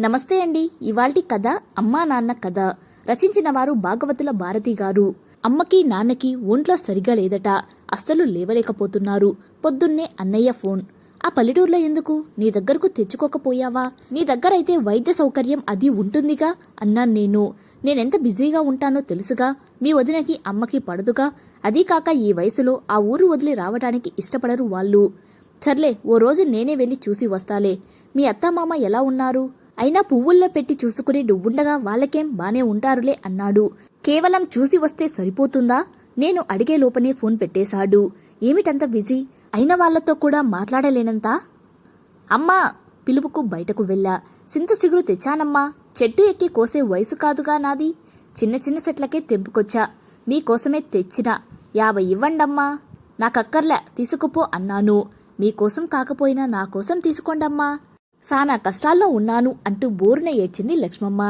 నమస్తే అండి ఇవాల్టి కథ అమ్మా నాన్న కథ. రచించిన వారు భాగవతుల భారతి గారు. అమ్మకి నాన్నకి ఒంట్లో సరిగా లేదట అస్సలు లేవలేకపోతున్నారు పొద్దున్నే అన్నయ్య ఫోన్. ఆ పల్లెటూరులో ఎందుకు? నీ దగ్గరకు తెచ్చుకోకపోయావా? నీ దగ్గరైతే వైద్య సౌకర్యం అది ఉంటుందిగా? అన్నాను నేను. నేనెంత బిజీగా ఉంటానో తెలుసుగా? మీ వదినకి అమ్మకి పడదుగా? అదీ కాక ఈ వయసులో ఆ ఊరు వదిలి రావడానికి ఇష్టపడరు వాళ్ళు. సర్లే ఓ రోజు నేనే వెళ్ళి చూసి వస్తాలే. మీ అత్తమామ ఎలా ఉన్నారు? అయినా పువ్వుల్లో పెట్టి చూసుకుని నువ్వుండగా వాళ్ళకేం బానే ఉంటారులే అన్నాడు. కేవలం చూసి వస్తే సరిపోతుందా? నేను అడిగే లోపనే ఫోన్ పెట్టేశాడు. ఏమిటంత బిజీ? అయిన వాళ్ళతో కూడా మాట్లాడలేనంత? అమ్మా! పిలుపుకు బయటకు వెళ్ళా. సింత సిగురు తెచ్చానమ్మా. చెట్టు ఎక్కి కోసే వయసు కాదుగా నాది. చిన్న చిన్న చెట్లకే తెంపుకొచ్చా. మీకోసమే తెచ్చిన. యాభై ఇవ్వండమ్మా. నాకక్కర్లే తీసుకుపో అన్నాను. మీకోసం కాకపోయినా నా కోసం తీసుకోండమ్మా. సానా కష్టాల్లో ఉన్నాను అంటూ బోరున ఏడ్చింది లక్ష్మమ్మ.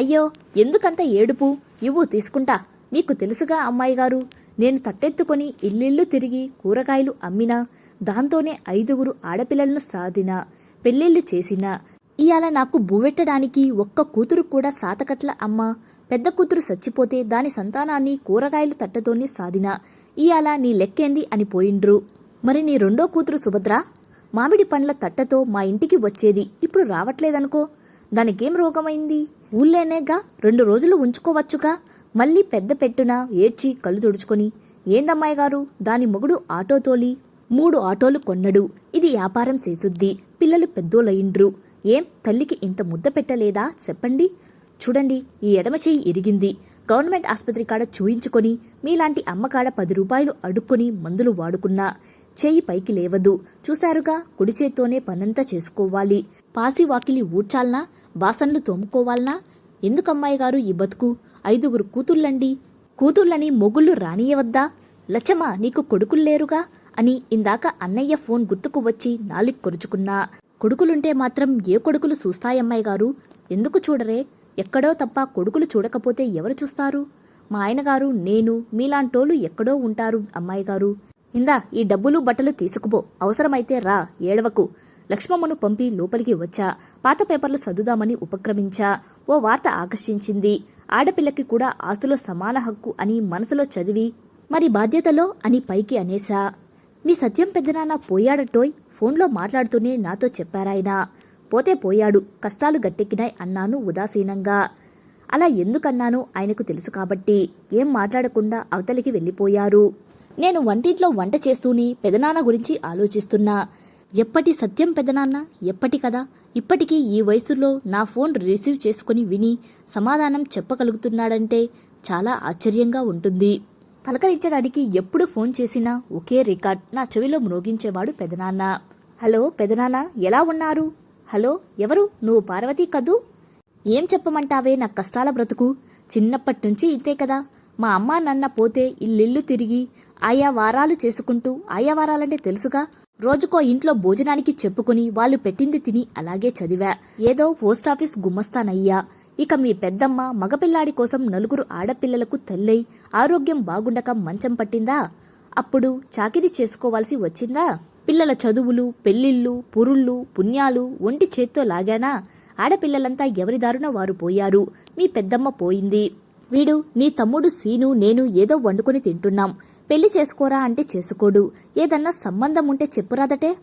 అయ్యో ఎందుకంత ఏడుపు? ఇవ్వు తీసుకుంటా. మీకు తెలుసుగా అమ్మాయి గారు నేను తట్టెత్తుకొని ఇల్లిల్లు తిరిగి కూరగాయలు అమ్మినా దాంతోనే ఐదుగురు ఆడపిల్లలను సాదినా పెళ్ళిళ్ళు చేసినా. ఇయాల నాకు బువ్వెట్టడానికి ఒక్క కూతురు కూడా సాతకట్ల అమ్మ. పెద్ద కూతురు చచ్చిపోతే దాని సంతానాన్ని కూరగాయలు తట్టతోనే సాదినా ఇయాల నీ లెక్కేంది అని పోయిండ్రు. మరి నీ రెండో కూతురు సుభద్ర? మామిడి పండ్ల తట్టతో మా ఇంటికి వచ్చేది ఇప్పుడు రావట్లేదనుకో. దానికేం రోగమైంది? ఊళ్ళేనేగా రెండు రోజులు ఉంచుకోవచ్చుగా. మళ్ళీ పెద్ద పెట్టున ఏడ్చి కళ్ళు తుడుచుకొని ఏందమ్మాయి గారు? దాని మొగుడు ఆటో తోలి. మూడు ఆటోలు కొన్నడు. ఇది వ్యాపారం చేసుద్ది పిల్లలు పెద్దోలయిండ్రు ఏం తల్లికి ఇంత ముద్ద పెట్టలేదా? చెప్పండి. చూడండి ఈ ఎడమ చేయి ఇరిగింది. గవర్నమెంట్ ఆసుపత్రి కాడ చూయించుకొని మీలాంటి అమ్మకాడ పది రూపాయలు అడుక్కొని మందులు వాడుకున్నా. చేయి పైకి లేవదు. చూశారుగా కుడి చేత్తోనే పనంతా చేసుకోవాలి. పాసి వాకిలి ఊడ్చాలనా? బాసన్లు తోముకోవాలనా? ఎందుకమ్మాయి గారు ఈ బతుకు? ఐదుగురు కూతుళ్ళండి. కూతుళ్ళని మొగుళ్ళు రానియవద్దా? లచ్చమ్మ నీకు కొడుకుల్లేరుగా అని ఇందాక అన్నయ్య ఫోన్ గుర్తుకు వచ్చి నాలుగు కొరుచుకున్నా. కొడుకులుంటే మాత్రం ఏ కొడుకులు చూస్తాయమ్మాయి గారు? ఎందుకు చూడరే? ఎక్కడో తప్ప కొడుకులు చూడకపోతే ఎవరు చూస్తారు? మా ఆయనగారు నేను మీలాంటోళ్ళు ఎక్కడో ఉంటారు అమ్మాయి గారు. ఇందా ఈ డబ్బులు బట్టలు తీసుకుపో. అవసరమైతే రా ఏడవకు. లక్ష్మమ్మను పంపి లోపలికి వచ్చా. పాత పేపర్లు చదువుదామని ఉపక్రమించా. ఓ వార్త ఆకర్షించింది. ఆడపిల్లకి కూడా ఆస్తులో సమాన హక్కు అని మనసులో చదివి మరి బాధ్యతలో అని పైకి అనేసా మీ సత్యం పెద్దనాన్న పోయాడటోయ్? ఫోన్లో మాట్లాడుతూనే నాతో చెప్పారాయన. పోతే పోయాడు కష్టాలు గట్టెక్కినాయి అన్నాను ఉదాసీనంగా. అలా ఎందుకన్నాను ఆయనకు తెలుసు కాబట్టి. ఏం మాట్లాడకుండా అవతలికి వెళ్ళిపోయారు. నేను వంటింట్లో వంట చేస్తూనే పెదనాన్న గురించి ఆలోచిస్తున్నా. ఎప్పటి సత్యం పెదనాన్న? ఎప్పటి కదా ఇప్పటికీ ఈ వయసులో నా ఫోన్ రిసీవ్ చేసుకుని విని సమాధానం చెప్పగలుగుతున్నాడంటే చాలా ఆశ్చర్యంగా ఉంటుంది. పలకరించడానికి ఎప్పుడు ఫోన్ చేసినా ఒకే రికార్డ్ నా చెవిలో మ్రోగించేవాడు పెదనాన్న. హలో పెదనాన్న ఎలా ఉన్నారు? హలో ఎవరు? నువ్వు పార్వతీ కదూ? ఏం చెప్పమంటావే నా కష్టాల బ్రతుకు? చిన్నప్పటినుంచి ఇంతే కదా. మా అమ్మా నాన్న పోతే ఇల్లిల్లు తిరిగి ఆయా వారాలు చేసుకుంటూ ఆయా వారాలంటే తెలుసుగా రోజుకో ఇంట్లో భోజనానికి చెప్పుకుని వాళ్ళు పెట్టింది తిని అలాగే చదివా. ఏదో పోస్టాఫీస్ గుమ్మస్తానయ్యా. ఇక మీ పెద్దమ్మ మగపిల్లాడి కోసం నలుగురు ఆడపిల్లలకు తల్లై ఆరోగ్యం బాగుండక మంచం పట్టిందా? అప్పుడు చాకిరీ చేసుకోవాల్సి వచ్చిందా? పిల్లల చదువులు పెళ్ళిళ్ళు పురుళ్ళు పుణ్యాలు ఒంటి చేత్తో లాగానా? ఆడపిల్లలంతా ఎవరిదారున వారు పోయారు? మీ పెద్దమ్మ పోయింది. వీడు నీ తమ్ముడు సీను నేను ఏదో వండుకొని తింటున్నాం. పెళ్ళి చేసుకోరా అంటే చేసుకోడు. ఏదన్నా సంబంధం ఉంటే చెప్పురాదటే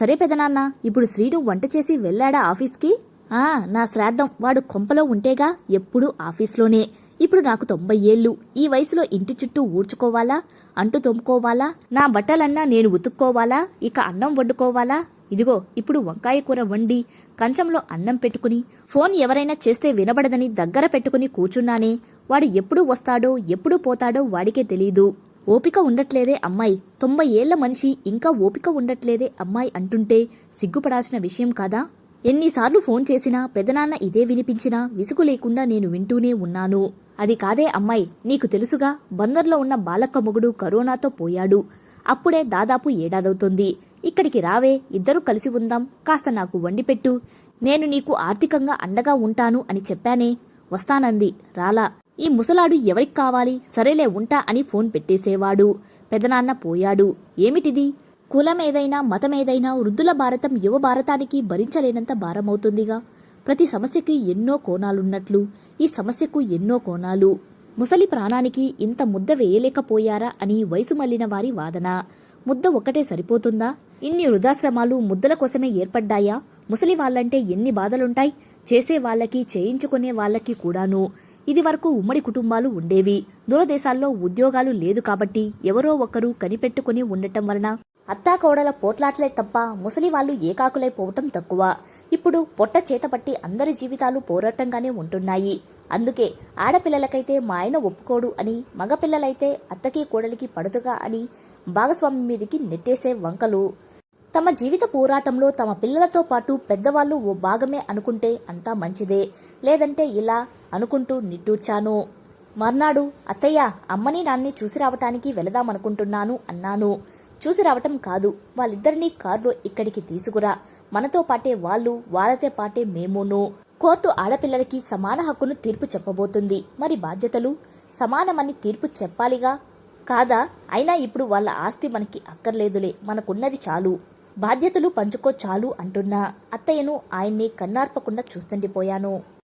సరే పెదనాన్న ఇప్పుడు శ్రీను వంట చేసి వెళ్ళాడా ఆఫీస్కి? ఆ నా శ్రాద్ధం. వాడు కొంపలో ఉంటేగా ఎప్పుడూ ఆఫీస్లోనే. ఇప్పుడు నాకు తొంభై ఏళ్ళు. ఈ వయసులో ఇంటి చుట్టూ ఊడ్చుకోవాలా? అంటు తోముకోవాలా? నా బట్టలన్నా నేను ఉతుక్కోవాలా? ఇక అన్నం వండుకోవాలా? ఇదిగో ఇప్పుడు వంకాయ కూర వండి కంచంలో అన్నం పెట్టుకుని ఫోన్ ఎవరైనా చేస్తే వినబడదని దగ్గర పెట్టుకుని కూర్చున్నానే. వాడు ఎప్పుడు వస్తాడో ఎప్పుడు పోతాడో వాడికే తెలీదు. ఓపిక ఉండట్లేదే అమ్మాయి. తొంభై ఏళ్ళ మనిషి ఇంకా ఓపిక ఉండట్లేదే అమ్మాయి అంటుంటే సిగ్గుపడాల్సిన విషయం కాదా? ఎన్నిసార్లు ఫోన్ చేసినా పెదనాన్న ఇదే వినిపించినా విసుగు లేకుండా నేను వింటూనే ఉన్నాను. అది కాదే అమ్మాయి. నీకు తెలుసుగా బందర్లో ఉన్న బాలక్క మొగుడు కరోనాతో పోయాడు. అప్పుడే దాదాపు ఏడాదవుతుంది. ఇక్కడికి రావే ఇద్దరూ కలిసి ఉందాం కాస్త నాకు వండిపెట్టు నేను నీకు ఆర్థికంగా అండగా ఉంటాను అని చెప్పానే. వస్తానంది. రాలా. ఈ ముసలాడు ఎవరికి కావాలి? సరేలే ఉంటా అని ఫోన్ పెట్టేసేవాడు. పెదనాన్న పోయాడు. ఏమిటిది? కులం ఏదైనా మతం ఏదైనా వృద్ధుల భారతం యువ భారతానికి భరించలేనంత భారమవుతుందిగా. ప్రతి సమస్యకి ఎన్నో కోణాలున్నట్లు. ఈ సమస్యకు ఎన్నో కోణాలు. ముసలి ప్రాణానికి ఇంత ముద్ద వేయలేకపోయారా అని వయసు మళ్ళిన వారి వాదన. ముద్ద ఒక్కటే సరిపోతుందా? ఇన్ని వృధాశ్రమాలు ముద్దల కోసమే ఏర్పడ్డాయా? ముసలి వాళ్ళంటే ఎన్ని బాధలుంటాయి? చేసే వాళ్ళకి చేయించుకునే వాళ్ళకి కూడాను. ఇది వరకు ఉమ్మడి కుటుంబాలు ఉండేవి. దూరదేశాల్లో ఉద్యోగాలు లేదు కాబట్టి ఎవరో ఒకరు కనిపెట్టుకుని ఉండటం వలన అత్తాకోడల పోట్లాట్లే తప్ప ముసలి వాళ్ళు ఏకాకులైపోవటం తక్కువ. ఇప్పుడు పొట్ట చేతపట్టి అందరి జీవితాలు పోరాటంగానే ఉంటున్నాయి. అందుకే ఆడపిల్లలకైతే మా ఆయన ఒప్పుకోడు అని మగపిల్లలైతే అత్తకి కోడలికి పడుతుగా అని భాగస్వామి మీదికి నెట్టేసే వంకలు. తమ జీవిత పోరాటంలో తమ పిల్లలతో పాటు పెద్దవాళ్ళు ఓ భాగమే అనుకుంటే అంతా మంచిదే. లేదంటే ఇలా అనుకుంటూ నిట్టూర్చాను. మర్నాడు అత్తయ్య అమ్మని నాన్ని చూసి రావటానికి వెళదామనుకుంటున్నాను అన్నాను. చూసి రావటం కాదు వాళ్ళిద్దరినీ కారులో ఇక్కడికి తీసుకురా. మనతో పాటే వాళ్ళు వాళ్ళతో పాటే మేమును. కోర్టు ఆడపిల్లలకి సమాన హక్కును తీర్పు చెప్పబోతుంది. మరి బాధ్యతలు? సమానమని తీర్పు చెప్పాలిగా? కాదా? అయినా ఇప్పుడు వాళ్ళ ఆస్తి మనకి అక్కర్లేదులే మనకున్నది చాలు. బాధ్యతలు పంచుకో చాలు అంటున్నా. అత్తయ్యను ఆయన్ని కన్నార్పకుండా చూస్తుండిపోయాను.